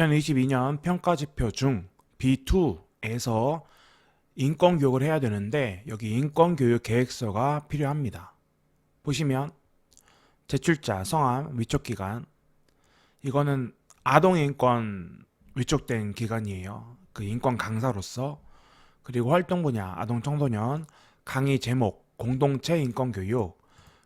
2022년 평가지표 중 B2에서 인권교육을 해야 되는데 여기 인권교육 계획서가 필요합니다. 보시면 제출자, 성함, 위촉 기간 이거는 아동 인권 위촉된 기관이에요. 그 인권 강사로서 그리고 활동 분야 아동 청소년 강의 제목 공동체 인권 교육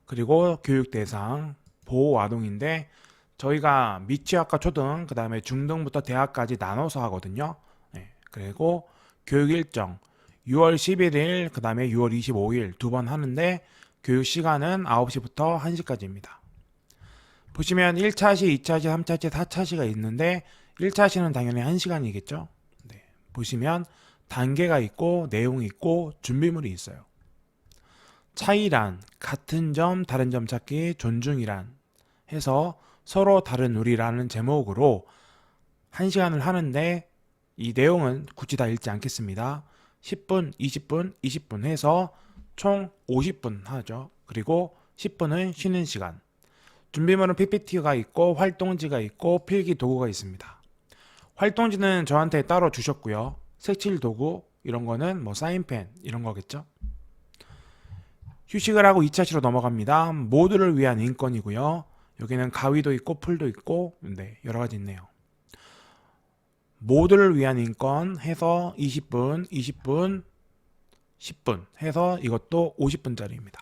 그리고 교육 대상 보호 아동인데 저희가 미취학과 초등 그 다음에 중등부터 대학까지 나눠서 하거든요. 네, 그리고 교육 일정 6월 11일 그 다음에 6월 25일 두 번 하는데 교육 시간은 9시부터 1시까지입니다. 보시면 1차 시, 2차 시, 3차 시, 4차 시가 있는데 1차 시는 당연히 1시간이겠죠. 네, 보시면 단계가 있고 내용이 있고 준비물이 있어요. 차이란 같은 점 다른 점 찾기 존중이란 해서 서로 다른 우리라는 제목으로 1시간을 하는데 이 내용은 굳이 다 읽지 않겠습니다. 10분, 20분, 20분 해서 총 50분 하죠. 그리고 10분은 쉬는 시간. 준비물은 PPT가 있고 활동지가 있고 필기 도구가 있습니다. 활동지는 저한테 따로 주셨고요. 색칠 도구 이런 거는 뭐 사인펜 이런 거겠죠. 휴식을 하고 2차 시로 넘어갑니다. 모두를 위한 인권이고요. 여기는 가위도 있고 풀도 있고 네, 여러 가지 있네요. 모두를 위한 인권 해서 20분, 20분, 10분 해서 이것도 50분짜리입니다.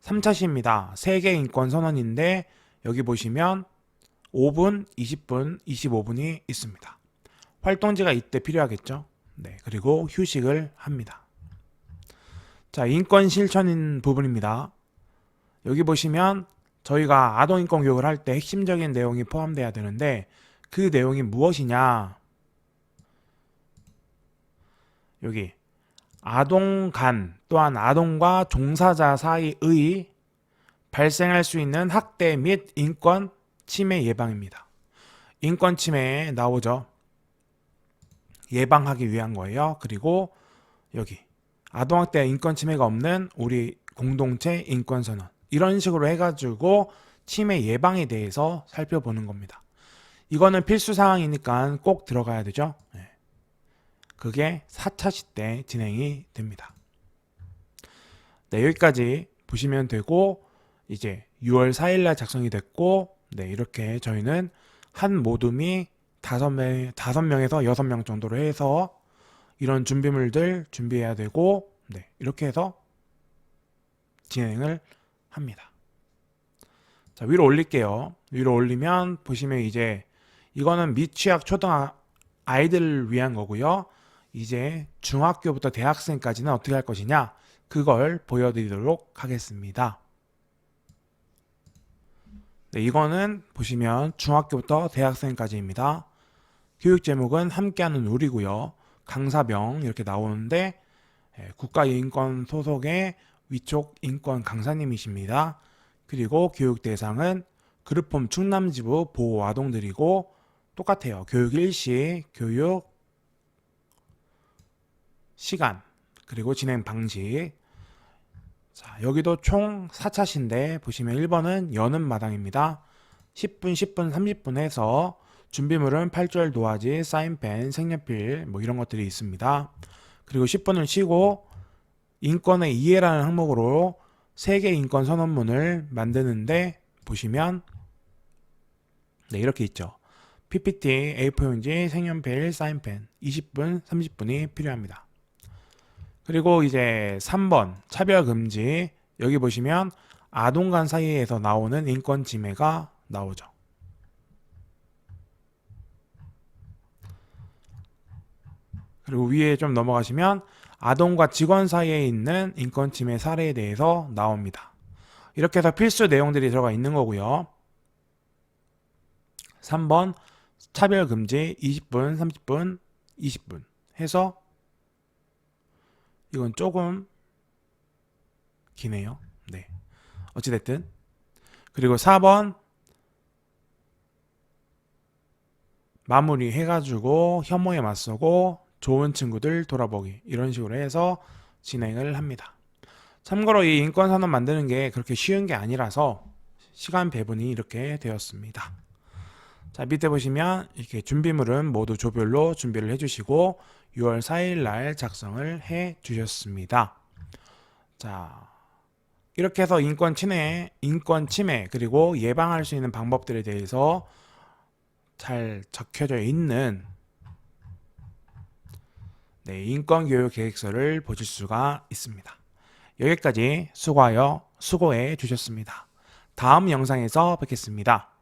3차 시입니다. 세계 인권 선언인데 여기 보시면 5분, 20분, 25분이 있습니다. 활동지가 이때 필요하겠죠. 네, 그리고 휴식을 합니다. 자, 인권 실천인 부분입니다. 여기 보시면 저희가 아동인권 교육을 할 때 핵심적인 내용이 포함돼야 되는데 그 내용이 무엇이냐? 여기 아동 간 또한 아동과 종사자 사이의 발생할 수 있는 학대 및 인권 침해 예방입니다. 인권 침해 나오죠. 예방하기 위한 거예요. 그리고 여기 아동학대 인권 침해가 없는 우리 공동체 인권 선언 이런 식으로 해가지고 침해 예방에 대해서 살펴보는 겁니다. 이거는 필수 사항이니까 꼭 들어가야 되죠. 네. 그게 4차 시 때 진행이 됩니다. 네, 여기까지 보시면 되고 이제 6월 4일 날 작성이 됐고 네, 이렇게 저희는 한 모둠이 5명, 5명에서 6명 정도로 해서 이런 준비물들 준비해야 되고 네, 이렇게 해서 진행을 합니다. 자, 위로 올릴게요. 위로 올리면 보시면 이제 이거는 미취학 초등 아- 아이들을 위한 거고요. 이제 중학교부터 대학생까지는 어떻게 할 것이냐? 그걸 보여드리도록 하겠습니다. 네, 이거는 보시면 중학교부터 대학생까지입니다. 교육 제목은 함께하는 우리고요. 강사병 이렇게 나오는데 예, 국가인권 소속의 위촉 인권 강사님이십니다. 그리고 교육 대상은 그룹홈 충남지부 보호 아동들이고 똑같아요. 교육 일시, 교육 시간, 그리고 진행 방식. 자, 여기도 총 4차시인데 보시면 1번은 여는 마당입니다. 10분, 10분, 30분 해서 준비물은 팔절 도화지, 사인펜, 색연필 뭐 이런 것들이 있습니다. 그리고 10분을 쉬고 인권의 이해라는 항목으로 세계 인권 선언문을 만드는데 보시면 네, 이렇게 있죠. PPT, A4용지, 색연필, 사인펜 20분, 30분이 필요합니다. 그리고 이제 3번 차별 금지 여기 보시면 아동 간 사이에서 나오는 인권 침해가 나오죠. 그리고 위에 좀 넘어가시면 아동과 직원 사이에 있는 인권 침해 사례에 대해서 나옵니다. 이렇게 해서 필수 내용들이 들어가 있는 거고요. 3번 차별 금지 20분, 30분, 20분 해서 이건 조금 기네요. 네. 어찌됐든. 그리고 4번 마무리 해가지고 혐오에 맞서고 좋은 친구들 돌아보기 이런 식으로 해서 진행을 합니다. 참고로 이 인권선언 만드는 게 그렇게 쉬운 게 아니라서 시간 배분이 이렇게 되었습니다. 자, 밑에 보시면 이렇게 준비물은 모두 조별로 준비를 해주시고 6월 4일 날 작성을 해 주셨습니다. 자, 이렇게 해서 인권 침해, 인권 침해 그리고 예방할 수 있는 방법들에 대해서 잘 적혀져 있는 네, 인권교육 계획서를 보실 수가 있습니다. 여기까지 수고하여 수고해 주셨습니다. 다음 영상에서 뵙겠습니다.